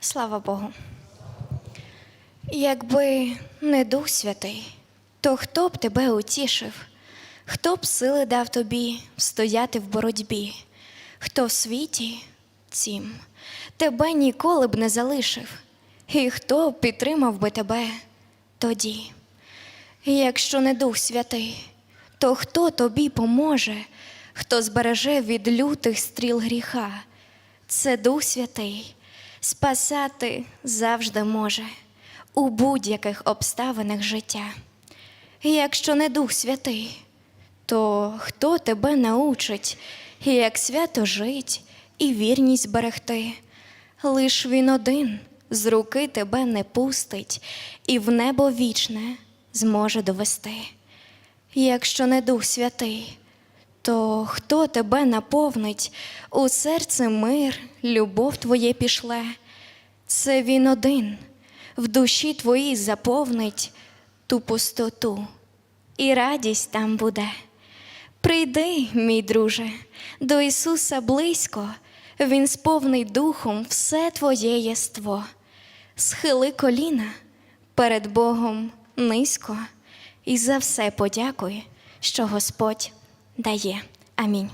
Слава Богу. Якби не Дух Святий, то хто б тебе утішив, хто б сили дав тобі стояти в боротьбі, хто в світі цім тебе ніколи б не залишив, і хто б підтримав би тебе тоді. Якщо не Дух Святий, то хто тобі поможе, хто збереже від лютих стріл гріха? Це Дух Святий, спасати завжди може у будь-яких обставинах життя. Якщо не Дух Святий, то хто тебе научить, як свято жить і вірність берегти? Лиш він один з руки тебе не пустить і в небо вічне зможе довести. Якщо не Дух Святий, то хто тебе наповнить у серце мир, любов твоє пішле? Це він один в душі твоїй заповнить ту пустоту, і радість там буде. Прийди, мій друже, до Ісуса близько, Він сповний духом все твоє єство. Схили коліна перед Богом низько, і за все подякуй, що Господь дає. Амінь.